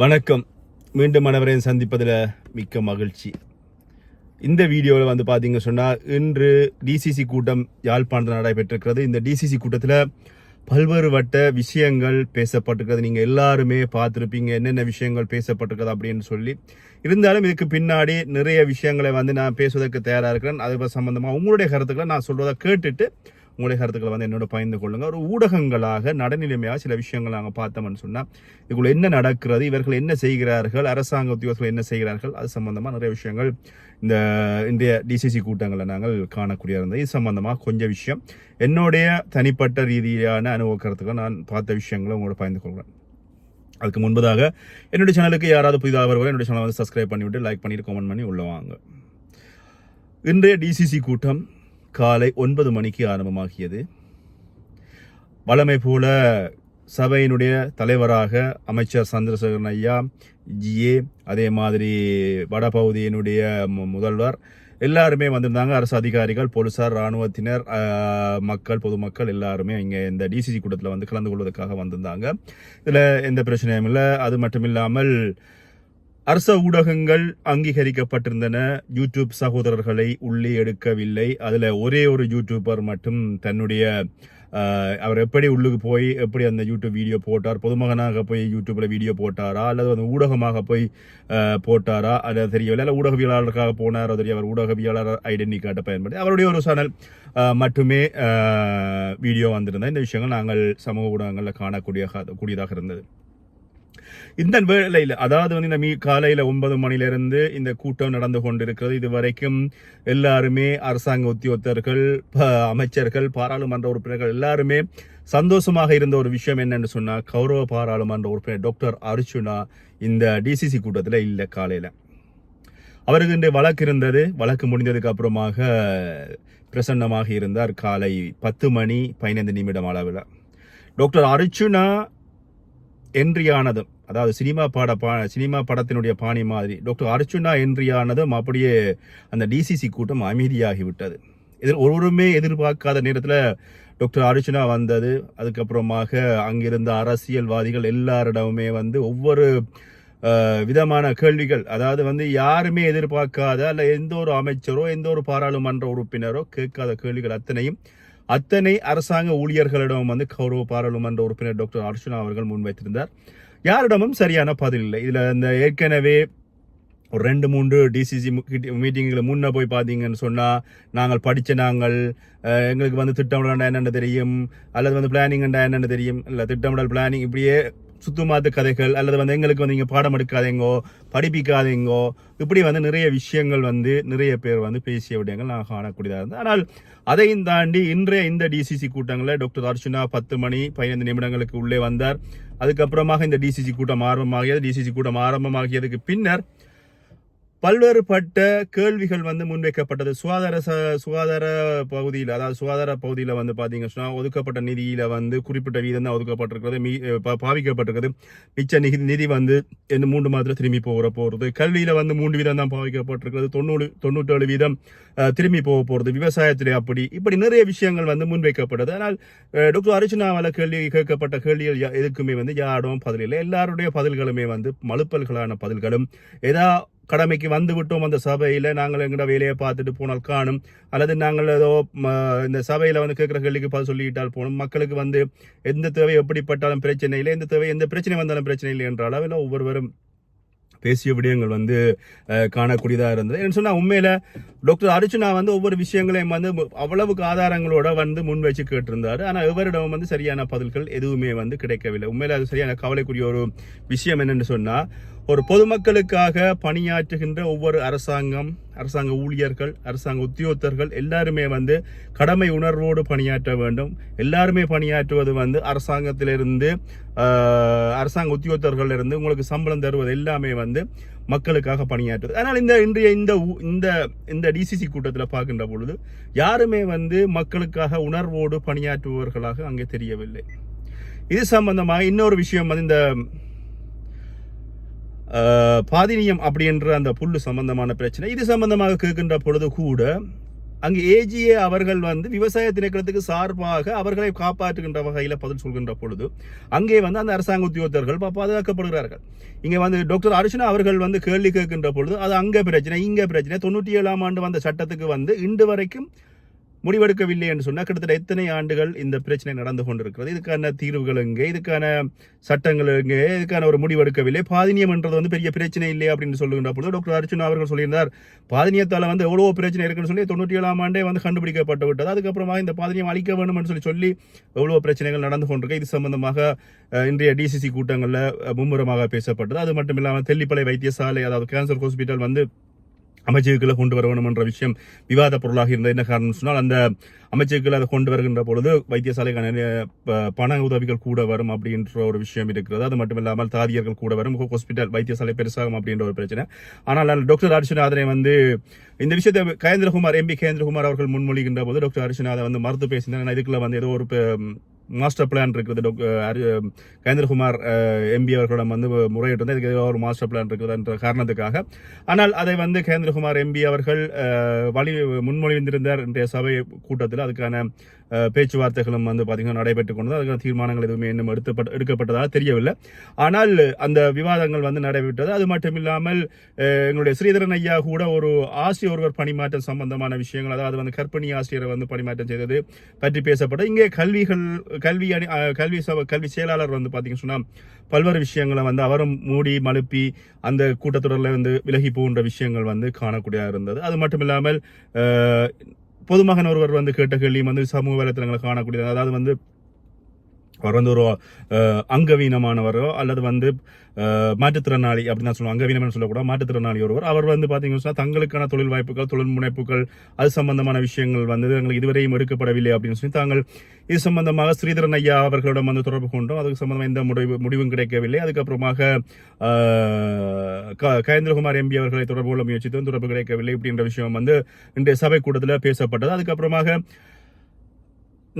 வணக்கம். மீண்டும் அனைவரையும் சந்திப்பதில் மிக்க மகிழ்ச்சி. இந்த வீடியோவில் வந்து பார்த்தீங்க சொன்னால் இன்று டிசிசி கூட்டம் யாழ்ப்பாணத்தில் நடைபெற்றிருக்கிறது. இந்த டிசிசி கூட்டத்தில் பல்வேறு வட்ட விஷயங்கள் பேசப்பட்டிருக்கிறது. நீங்கள் எல்லாருமே பார்த்துருப்பீங்க என்னென்ன விஷயங்கள் பேசப்பட்டிருக்கிறது அப்படின்னு சொல்லி. இருந்தாலும் இதுக்கு பின்னாடி நிறைய விஷயங்களை வந்து நான் பேசுவதற்கு தயாராக இருக்கிறேன். அது சம்மந்தமாக உங்களுடைய கருத்துக்களை நான் சொல்கிறத கேட்டுட்டு உங்களுடைய கருத்துக்களை வந்து என்னோட பகிர்ந்து கொள்ளுங்க. ஒரு ஊடகங்களாக நடுநிலைமையாக சில விஷயங்கள் நாங்கள் பார்த்தோம்னு சொன்னால் இதுக்குள்ள என்ன நடக்கிறது இவர்கள் என்ன செய்கிறார்கள் அரசாங்க உத்தியோகத்தில் என்ன செய்கிறார்கள் அது சம்பந்தமாக நிறைய விஷயங்கள் இந்த இந்திய டிசிசி கூட்டங்களை நாங்கள் காணக்கூடிய இருந்தது இது சம்பந்தமாக கொஞ்சம் விஷயம். என்னுடைய தனிப்பட்ட ரீதியான அனுபவ கருத்துக்களை நான் பார்த்த விஷயங்களை உங்களோட பகிர்ந்து கொள்கிறேன். அதுக்கு முன்பதாக என்னுடைய சேனலுக்கு யாராவது புதிதாக வருவாங்க என்னுடைய சேனலை வந்து சப்ஸ்கிரைப் பண்ணிவிட்டு லைக் பண்ணிட்டு கமெண்ட் பண்ணி உள்ள வாங்க. இன்றைய டிசிசி கூட்டம் காலை ஒன்பது மணிக்கு ஆரம்பமாகியது. வளமை போல சபையினுடைய தலைவராக அமைச்சர் சந்திரசேகரன் ஐயா ஜிஏ அதே மாதிரி வடபகுதியினுடைய மு- முதல்வர் எல்லாருமே வந்திருந்தாங்க. அரசு அதிகாரிகள் போலீசார் இராணுவத்தினர் மக்கள் பொதுமக்கள் எல்லாருமே இங்கே இந்த டிசிசி கூட்டத்தில் வந்து கலந்து கொள்வதற்காக வந்திருந்தாங்க. இதில் எந்த பிரச்சனையும் இல்லை. அது மட்டும் இல்லாமல் அரச ஊடகங்கள் அங்கீகரிக்கப்பட்டிருந்தன. யூடியூப் சகோதரர்களை உள்ளே எடுக்கவில்லை. அதில் ஒரே ஒரு யூடியூபர் மட்டும் தன்னுடைய அவர் எப்படி உள்ளுக்கு போய் எப்படி அந்த யூடியூப் வீடியோ போட்டார் பொதுமகனாக போய் யூடியூப்பில் வீடியோ போட்டாரா அல்லது அந்த ஊடகமாக போய் போட்டாரா அது தெரியவில்லை. இல்லை ஊடகவியலாளருக்காக போனார் தெரிய அவர் ஊடகவியலாளர் ஐடென்டி கார்டை பயன்படுத்தி அவருடைய ஒரு சேனல் மட்டுமே வீடியோ வந்திருந்தா இந்த விஷயங்கள் நாங்கள் சமூக ஊடகங்களில் காணக்கூடிய கூடியதாக இருந்தது. இந்த வேலையில் அதாவது வந்து இந்த மீ காலையில் ஒன்பது மணிலிருந்து இந்த கூட்டம் நடந்து கொண்டிருக்கிறது. இது வரைக்கும் எல்லாருமே அரசாங்க உத்தியோகத்தர்கள் ப- அமைச்சர்கள் பாராளுமன்ற உறுப்பினர்கள் எல்லாருமே சந்தோஷமாக இருந்த ஒரு விஷயம் என்னன்னு சொன்னால் கௌரவ பாராளுமன்ற உறுப்பினர் டாக்டர் அர்ச்சுனா இந்த டிசிசி கூட்டத்தில் இல்லை காலையில். அவருக்கு இன்று வழக்கு இருந்தது. வழக்கு முடிந்ததுக்கு அப்புறமாக பிரசன்னமாக இருந்தார் காலை பத்து மணி பதினைந்து நிமிடம் அளவில். டாக்டர் அர்ஜுனா என்றியானதும் அதாவது சினிமா பாட பா சினிமா படத்தினுடைய பாணி மாதிரி. டாக்டர் அர்ச்சுனா என்றியானதும் அப்படியே அந்த டிசிசி கூட்டம் அமைதியாகிவிட்டது. இதில் ஒருவருமே எதிர்பார்க்காத நேரத்தில் டாக்டர் அர்ச்சுனா வந்தது. அதுக்கப்புறமாக அங்கிருந்த அரசியல்வாதிகள் எல்லாரிடமுமே வந்து ஒவ்வொரு விதமான கேள்விகள் அதாவது வந்து யாருமே எதிர்பார்க்காத அல்ல எந்த ஒரு அமைச்சரோ எந்த ஒரு பாராளுமன்ற உறுப்பினரோ கேட்காத கேள்விகள் அத்தனையும் அத்தனை அரசாங்க ஊழியர்களிடம் வந்து கௌரவ பாராளுமன்ற உறுப்பினர் டாக்டர் அர்ச்சுனா அவர்கள் முன்வைத்திருந்தார். யாரிடமும் சரியான பதில் இல்லை. இதில் இந்த ஏற்கனவே ஒரு ரெண்டு மூன்று டிசிசி மீட்டிங்களை முன்னே போய் பார்த்தீங்கன்னு சொன்னால் நாங்கள் படித்த நாங்கள் எங்களுக்கு வந்து திட்டமிடல் என்னென்ன தெரியும்? அல்லது வந்து பிளானிங் என்னென்ன தெரியும்? இல்லை திட்டமிடல் பிளானிங் இப்படியே சுத்துமாத்து கதைகள் அல்லது வந்து எங்களுக்கு வந்து இங்கே பாடம் எடுக்காதீங்கோ படிப்பிக்காதீங்கோ இப்படி வந்து நிறைய விஷயங்கள் வந்து நிறைய பேர் வந்து பேசிய விடயங்கள் நான் காணக்கூடியதாக இருந்தது. ஆனால் அதையும் தாண்டி இன்றைய இந்த டிசிசி கூட்டங்களில் டாக்டர் அர்ச்சுனா பத்து மணி பதினைந்து நிமிடங்களுக்கு உள்ளே வந்தார். அதுக்கப்புறமாக இந்த டிசிசி கூட்டம் ஆரம்பமாகியது. டிசிசி கூட்டம் ஆரம்பமாகியதுக்கு பின்னர் பல்வேறுபட்ட கேள்விகள் வந்து முன்வைக்கப்பட்டது. சுகாதார ச- சுகாதார பகுதியில் அதாவது சுகாதார பகுதியில் வந்து பார்த்தீங்கன்னா ஒதுக்கப்பட்ட நிதியில் வந்து குறிப்பிட்ட வீதம் தான் ஒதுக்கப்பட்டிருக்கிறது. மீ பா- பாவிக்கப்பட்டிருக்கிறது மிச்ச நிதி நிதி வந்து இந்த மூன்று மாதத்தில் திரும்பி போகிற போகிறது கல்வியில் வந்து மூன்று வீதம் தான் பாவிக்கப்பட்டிருக்கிறது. தொண்ணூறு தொண்ணூற்றேழு வீதம் திரும்பி போக போகிறது விவசாயத்திலே அப்படி இப்படி நிறைய விஷயங்கள் வந்து முன்வைக்கப்பட்டது. ஆனால் டாக்டர் அர்ச்சனாவால் கேள்வி கேட்கப்பட்ட கேள்விகள் யா- எதுக்குமே வந்து யாரும் பதில் இல்லை. எல்லாருடைய பதில்களுமே வந்து மலுப்பல்களான பதில்களும் ஏதா கடமைக்கு வந்து விட்டோம் அந்த சபையில். நாங்கள் எங்கட வேலையை பார்த்துட்டு போனால் காணும். அல்லது நாங்கள் ஏதோ இந்த சபையில் வந்து கேட்குற கேள்விக்கு பதில் சொல்லிட்டால் போகணும் மக்களுக்கு வந்து எந்த தேவை எப்படிப்பட்டாலும் பிரச்சனை இல்லை. எந்த தேவை எந்த பிரச்சனை வந்தாலும் பிரச்சனை இல்லை என்ற அளவில் ஒவ்வொருவரும் பேசிய விடயங்கள் வந்து காணக்கூடியதாக இருந்தது. என்ன சொன்னால் உண்மையில் டாக்டர் அர்ச்சுனா வந்து ஒவ்வொரு விஷயங்களையும் வந்து அவ்வளவுக்கு ஆதாரங்களோட வந்து முன் வச்சு கேட்டிருந்தார். ஆனால் இவரிடம் வந்து சரியான பதில்கள் எதுவுமே வந்து கிடைக்கவில்லை. உண்மையில் அது சரியான கவலைக்குரிய ஒரு விஷயம் என்னென்னு சொன்னால் ஒரு பொதுமக்களுக்காக பணியாற்றுகின்ற ஒவ்வொரு அரசாங்கம் அரசாங்க ஊழியர்கள் அரசாங்க உத்தியோகத்தர்கள் எல்லாருமே வந்து கடமை உணர்வோடு பணியாற்ற வேண்டும். எல்லாருமே பணியாற்றுவது வந்து அரசாங்கத்திலிருந்து அரசாங்க உத்தியோகத்தர்களிருந்து உங்களுக்கு சம்பளம் தருவது எல்லாமே வந்து மக்களுக்காக பணியாற்றுவது. ஆனால் இந்த இன்றைய இந்த இந்த இந்த டிசிசி கூட்டத்தில் பார்க்கின்ற பொழுது யாருமே வந்து மக்களுக்காக உணர்வோடு பணியாற்றுபவர்களாக அங்கே தெரியவில்லை. இது சம்பந்தமாக இன்னொரு விஷயம் வந்து இந்த பாதினியம் அப்படின்ற அந்த புல்லு சம்பந்தமான பிரச்சனை. இது சம்பந்தமாக கேட்கின்ற பொழுது கூட அங்கு ஏஜிஏ அவர்கள் வந்து விவசாய திணைக்களத்துக்கு சார்பாக அவர்களை காப்பாற்றுகின்ற வகையில் பதில் சொல்கின்ற பொழுது அங்கே வந்து அந்த அரசாங்க உத்தியோகத்தர்கள் பாதுகாக்கப்படுகிறார்கள். இங்கே வந்து டாக்டர் அர்ச்சனா அவர்கள் வந்து கேள்வி கேட்கின்ற பொழுது அது அங்கே பிரச்சனை இங்கே பிரச்சனை. தொண்ணூற்றி ஏழாம் ஆண்டு வந்த சட்டத்துக்கு வந்து இன்று வரைக்கும் முடிவெடுக்கவில்லை என்று சொன்னால் கிட்டத்தட்ட எத்தனை ஆண்டுகள் இந்த பிரச்சனை நடந்து கொண்டிருக்கிறது? இதுக்கான தீர்வுகள் எங்கே? இதுக்கான சட்டங்கள் எங்கே? இதுக்கான ஒரு முடிவெடுக்கவில்லை. பாதினியம் என்றது வந்து பெரிய பிரச்சனை இல்லை அப்படின்னு சொல்லுகின்ற பொழுது டாக்டர் அர்ச்சுனா அவர்கள் சொல்லியிருந்தார் பாதினியத்தால் வந்து எவ்வளோ பிரச்சனை இருக்குன்னு சொல்லி தொண்ணூற்றி ஏழாம் ஆண்டே வந்து கண்டுபிடிக்கப்பட்டு விட்டது. அதுக்கப்புறமா இந்த பாதினியம் அழிக்க வேண்டும் என்று சொல்லி சொல்லி எவ்வளோ பிரச்சனைகள் நடந்து கொண்டிருக்கு. இது சம்பந்தமாக இன்றைய டிசிசி கூட்டங்களில் மும்முரமாக பேசப்பட்டது. அது மட்டும் இல்லாமல் தெல்லிப்பளை வைத்தியசாலை அதாவது கேன்சர் ஹாஸ்பிட்டல் வந்து அமைச்சர்களை கொண்டு வர வேண்டும் என்ற விஷயம் விவாத பொருளாக இருந்தது என்ன காரணம் சொன்னால் அந்த அமைச்சர்கள் அதை கொண்டு வருகின்ற பொழுது வைத்தியசாலைக்கான ப- பண உதவிகள் கூட வரும் அப்படின்ற ஒரு விஷயம் இருக்கிறது. அது மட்டும் இல்லாமல் தாதியர்கள் கூட வரும். ஹாஸ்பிட்டல் வைத்தியசாலை பெருசாகும் அப்படின்ற ஒரு பிரச்சனை. ஆனால் டாக்டர் அர்ச்சனாதனை வந்து இந்த விஷயத்தை கேந்திரகுமார் எம்பி கேந்திரகுமார் அவர்கள் முன்மொழிகின்ற போது டாக்டர் அர்ச்சனாதை வந்து மறுத்து பேசினார். இதுக்குள்ள வந்து ஏதோ ஒரு மாஸ்டர் பிளான் இருக்குது. டாக்டர் அரு- கேந்திரகுமார் எம்பி அவர்களிடம் வந்து முறையிட்டு இதுக்கு ஒரு மாஸ்டர் பிளான் இருக்குதுன்ற காரணத்துக்காக. ஆனால் அதை வந்து கேந்திரகுமார் எம்பி அவர்கள் வழி முன்மொழிந்திருந்தார் இன்றைய சபை கூட்டத்தில். அதுக்கான பேச்சுவார்த்தைகளும் வந்து பார்த்திங்கன்னா நடைபெற்றுக் கொண்டது. அதுக்கான தீர்மானங்கள் எதுவுமே இன்னும் எடுத்தப்பட்ட எடுக்கப்பட்டதாக தெரியவில்லை. ஆனால் அந்த விவாதங்கள் வந்து நடைபெற்றது. அது மட்டும் இல்லாமல் எங்களுடைய ஸ்ரீதரன் ஐயா கூட ஒரு ஆசிரியர் ஒருவர் பணிமாற்றம் சம்பந்தமான விஷயங்கள் அதாவது வந்து கற்பிணி ஆசிரியரை வந்து பணிமாற்றம் செய்தது பற்றி பேசப்பட்டது. இங்கே கல்விகள் கல்வி அணி கல்வி சபை கல்வி செயலாளர் வந்து பார்த்தீங்கன்னு சொன்னால் பல்வேறு விஷயங்களை வந்து அவரும் மூடி மழுப்பி அந்த கூட்டத்தொடரில் வந்து விலகி போகின்ற விஷயங்கள் வந்து காணக்கூடியதாக இருந்தது. அது மட்டும் இல்லாமல் பொதுமகன் ஒருவர் வந்து கேட்ட கேள்வியும் வந்து சமூக வலைத்தளங்களை காணக்கூடியது. அதாவது வந்து அவர் வந்து ஒரு அங்கவீனமானவரோ அல்லது வந்து மாற்றுத்திறனாளி அப்படின்னு தான் சொல்லுவாங்க. அங்கவீனம்னு சொல்லக்கூடாது மாற்றுத்திறனாளி ஒருவர். அவர் வந்து பார்த்தீங்கன்னு சொன்னால் தங்களுக்கான தொழில் வாய்ப்புகள் தொழில் முனைப்புகள் அது சம்பந்தமான விஷயங்கள் வந்து எங்களுக்கு இதுவரையும் எடுக்கப்படவில்லை அப்படின்னு சொல்லி தாங்கள் இது சம்பந்தமாக ஸ்ரீதரன் ஐயா அவர்களிடம் வந்து தொடர்பு கொண்டோம். அதுக்கு சம்பந்தமாக எந்த முடிவு முடிவும் கிடைக்கவில்லை. அதுக்கப்புறமாக க- கயேந்திரகுமார் எம்பி அவர்களை தொடர்பு கொள்ள முயற்சித்தும். தொடர்பு கிடைக்கவில்லை. அப்படின்ற விஷயம் வந்து இன்றைய சபை கூட்டத்தில் பேசப்பட்டது. அதுக்கப்புறமாக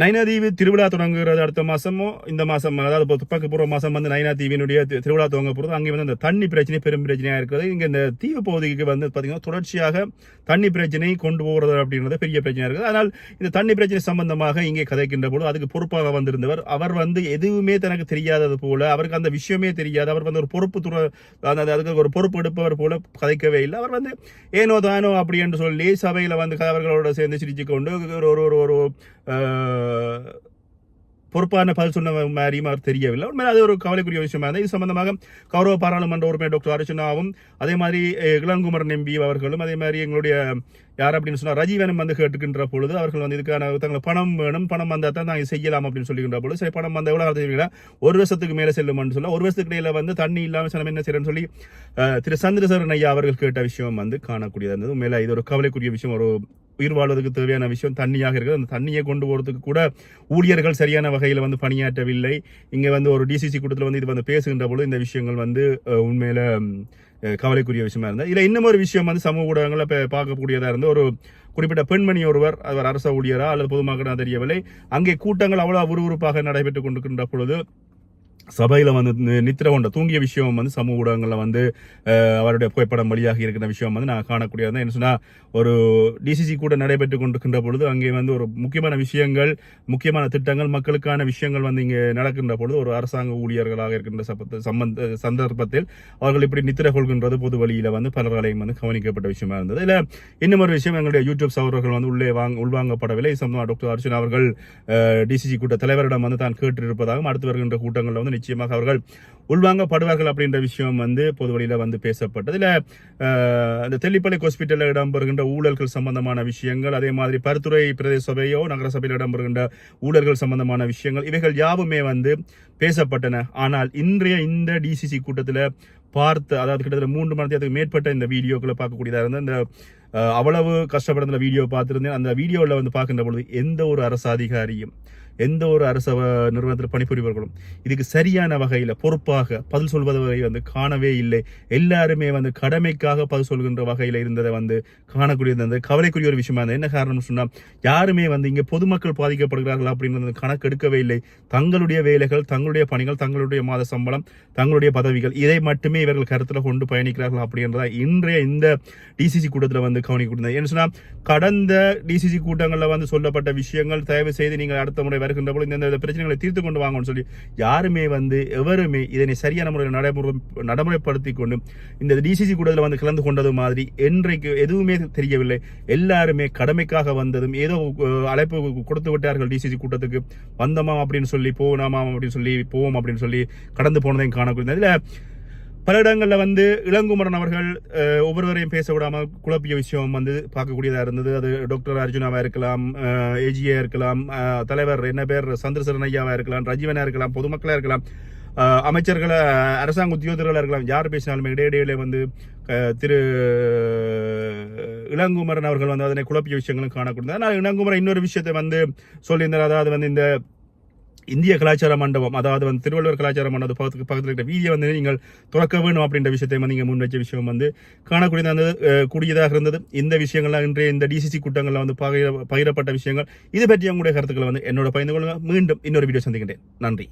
நைனாதீவு திருவிழா தொடங்குகிறது அடுத்த மாசமோ இந்த மாசம் அதாவது இப்போ துப்பாக்கி பூர்வ மாசம் வந்து நைனாதீவினுடைய திருவிழா துவங்க போகிறது. அங்கே வந்து அந்த தண்ணி பிரச்சனை பெரும் பிரச்சனையாக இருக்கிறது. இங்கே இந்த தீவு பகுதிக்கு வந்து பார்த்தீங்கன்னா தொடர்ச்சியாக தண்ணி பிரச்சனை கொண்டு போகிறது அப்படின்றது பெரிய பிரச்சனையாக இருக்குது. ஆனால் இந்த தண்ணி பிரச்சனை சம்பந்தமாக இங்கே கதைக்கின்ற போது அதுக்கு பொறுப்பாக வந்திருந்தவர். அவர் வந்து எதுவுமே தனக்கு தெரியாதது போல அவருக்கு அந்த விஷயமே தெரியாது. அவர் வந்து ஒரு பொறுப்பு துற அந்த அதுக்கு ஒரு பொறுப்பு எடுப்பவர் போல கதைக்கவே இல்லை. அவர் வந்து ஏனோ தானோ அப்படி என்று சொல்லி சபையில் வந்து அவர்களோட சேர்ந்து சிரிச்சு கொண்டு ஒரு ஒரு ஒரு பொறுப்பான பதில் சொன்ன மாதிரியும் அவர் தெரியவில்லை. உண்மையில அது ஒரு கவலைக்குரிய விஷயமா இருந்தது இது சம்பந்தமாக கௌரவ பாராளுமன்ற உறுப்பினர் டாக்டர் அர்ச்சனாவும் அதே மாதிரி இளங்குமரன் எம்பி அவர்களும் அதே மாதிரி எங்களுடைய யார் அப்படின்னு சொன்னால் ரஜீவனும் வந்து கேட்டுக்கின்ற பொழுது அவர்கள் வந்து இதுக்கான தங்களுக்கு பணம் வேணும் பணம் வந்தால் தான் நாங்கள் செய்யலாம் அப்படின்னு சொல்லிக்கின்ற பொழுது சரி பணம் வந்த எவ்வளோ செய்வீங்களா ஒரு வருஷத்துக்கு மேலே செல்லும்னு சொல்ல ஒரு வருஷத்துக்கு இடையில வந்து தண்ணி இல்லாமல் சில என்ன செய்யறேன்னு சொல்லி திரு சந்திரசரன் ஐயா அவர்கள் கேட்ட விஷயம் வந்து காணக்கூடியது இருந்தது. உண்மையில இது ஒரு கவலைக்குரிய விஷயம் ஒரு உயிர் வாழ்வதற்கு தேவையான விஷயம் தண்ணியாக இருக்குது. அந்த தண்ணியை கொண்டு போகிறதுக்கு கூட ஊழியர்கள் சரியான வகையில் வந்து பணியாற்றவில்லை. இங்கே வந்து ஒரு டிசிசி கூட்டத்தில் வந்து இது வந்து பேசுகின்ற பொழுது இந்த விஷயங்கள் வந்து உண்மையில் கவலைக்குரிய விஷயமா இருந்தது. இதில் இன்னும் ஒரு விஷயம் வந்து சமூக ஊடகங்களில் இப்போ பார்க்கக்கூடியதாக இருந்து ஒரு குறிப்பிட்ட பெண்மணி ஒருவர் அவர் அரச ஊழியரா அல்லது பொதுமக்களா தெரியவில்லை. அங்கே கூட்டங்கள் அவ்வளோ விறுவிறுப்பாக நடைபெற்றுக் கொண்டிருக்கின்ற பொழுது சபையில் வந்து நி- நித்திர கொண்ட தூங்கிய விஷயம் வந்து சமூக ஊடகங்களில் வந்து அவருடைய புகைப்படம் வழியாக இருக்கிற விஷயம் வந்து நான் காணக்கூடியது என்ன சொன்னால் ஒரு டிசிசி கூட நடைபெற்று கொண்டிருக்கின்ற பொழுது அங்கே வந்து ஒரு முக்கியமான விஷயங்கள் முக்கியமான திட்டங்கள் மக்களுக்கான விஷயங்கள் வந்து இங்கே நடக்கின்ற பொழுது ஒரு அரசாங்க ஊழியர்களாக இருக்கின்ற சப்பத்த சம்பந்த சந்தர்ப்பத்தில் அவர்கள் இப்படி நித்திர கொள்கின்றது பொது வழியில் வந்து பலர்களையும் வந்து கவனிக்கப்பட்ட விஷயமா இருந்தது. இல்லை இன்னும் ஒரு விஷயம் எங்களுடைய யூடியூப் சவர்கள் வந்து உள்ளே வாங்க உள்வாங்கப்படவில்லை. சம்பந்தமாக டாக்டர் அர்ஜுன் அவர்கள் டிசிசி கூட்ட தலைவரிடம் வந்து தான் கேட்டிருப்பதாகவும் அடுத்து வருகின்ற கூட்டங்களில் வந்து நிச்சயமாக அவர்கள் உள்வாங்கப்படுவார்கள் அப்படின்ற விஷயம் வந்து பொது வழியில் வந்து பேசப்பட்டது. இல்லை அந்த தெல்லிப்பள்ளி ஹாஸ்பிட்டலில் இடம்பெறுகின்ற ஊழல்கள் சம்பந்தமான விஷயங்கள் அதே மாதிரி பருத்துறை பிரதேச சபையோ நகரசபையில் இடம்பெறுகின்ற ஊழல்கள் சம்பந்தமான விஷயங்கள் இவைகள் யாவுமே வந்து பேசப்பட்டன. ஆனால் இன்றைய இந்த டிசிசி கூட்டத்தில் பார்த்து அதாவது கிட்டத்தட்ட மூன்று மணி நேரத்துக்கு மேற்பட்ட இந்த வீடியோக்களை பார்க்கக்கூடியதாக இருந்தால் இந்த அவ்வளவு கஷ்டப்படுற வீடியோ பார்த்துருந்தேன். அந்த வீடியோவில் வந்து பார்க்கின்ற பொழுது எந்த ஒரு அரசு அதிகாரியும் எந்த ஒரு அரச வ- நிறுவனத்தில் பணிபுரிபவர்களும் இதுக்கு சரியான வகையில் பொறுப்பாக பதில் சொல்வதை வந்து காணவே இல்லை. எல்லாருமே வந்து கடமைக்காக பதில் சொல்கின்ற வகையில் இருந்ததை வந்து காணக்கூடியது வந்து கவலைக்குரிய ஒரு விஷயமா இருந்தது. என்ன காரணம் சொன்னால் யாருமே வந்து இங்கே பொதுமக்கள் பாதிக்கப்படுகிறார்கள் அப்படின்றது கணக்கு எடுக்கவே இல்லை. தங்களுடைய வேலைகள் தங்களுடைய பணிகள் தங்களுடைய மாத சம்பளம் தங்களுடைய பதவிகள் இதை மட்டுமே இவர்கள் கருத்தில் கொண்டு பயணிக்கிறார்கள் அப்படின்றதா இன்றைய இந்த டிசிசி கூட்டத்தில் வந்து கவனிக்கக்கூடியது ஏன்னு சொன்னால் கடந்த டிசிசி கூட்டங்களில் வந்து சொல்லப்பட்ட விஷயங்கள் தயவு செய்து நீங்கள் அடுத்த முறை வருகின்ற போது இந்த பிரச்சனைகளை தீர்த்து கொண்டு வாங்கன்னு சொல்லி யாருமே வந்து எவருமே இதனை சரியான முறையில் நடைமுறை நடைமுறைப்படுத்தி கொண்டு இந்த டிசிசி கூட்டத்தில் வந்து கலந்து கொண்டது மாதிரி என்றைக்கு எதுவுமே தெரியவில்லை. எல்லாருமே கடமைக்காக வந்ததும் ஏதோ அழைப்பு கொடுத்து விட்டார்கள் டிசிசி கூட்டத்துக்கு. வந்தோமா அப்படின்னு சொல்லி போனாமா அப்படின்னு சொல்லி போவோம் அப்படின்னு சொல்லி கடந்து போனதையும் காணக்கூடிய அதில் பல இடங்களில் வந்து இளங்குமரன் அவர்கள் ஒவ்வொருவரையும் பேச விடாமல் குழப்பிய விஷயம் வந்து பார்க்கக்கூடியதாக இருந்தது. அது டாக்டர் அர்ஜுனாவாக இருக்கலாம் ஏஜியா இருக்கலாம் தலைவர் என்ன பேர்? சந்திரசரன் ஐயாவாக இருக்கலாம் ரஜீவனாக இருக்கலாம் பொதுமக்களாக இருக்கலாம். அமைச்சர்களை அரசாங்க உத்தியோகர்களாக இருக்கலாம் யார் பேசினாலுமே இடையிடையிலே வந்து திரு இளங்குமரன் அவர்கள் வந்து அதனை குழப்பிய விஷயங்களும் காணக்கூடியது. ஆனால் இளங்குமரன் இன்னொரு விஷயத்தை வந்து சொல்லியிருந்தார். அதாவது வந்து இந்த இந்திய கலாச்சார மண்டபம் அதாவது வந்து திருவள்ளுவர் கலாச்சார மண்டபம் பக்கத்துக்கு பக்கத்தில் இருக்கிற வீதியை வந்து நீங்கள் துறக்க வேணும் அப்படின்ற விஷயத்தை வந்து நீங்கள் முன் வச்ச விஷயம் வந்து காணக்கூடியதாக இருந்தது கூடியதாக இருந்தது. இந்த விஷயங்கள்லாம் இன்றைய இந்த டிசிசி கூட்டங்களில் வந்து பகிர பகிரப்பட்ட விஷயங்கள். இது பற்றி உங்களுடைய கருத்துக்களை வந்து என்னோட பகிர்ந்து கொள்ளுங்கள் மீண்டும் இன்னொரு வீடியோ சந்திக்கின்றேன். நன்றி.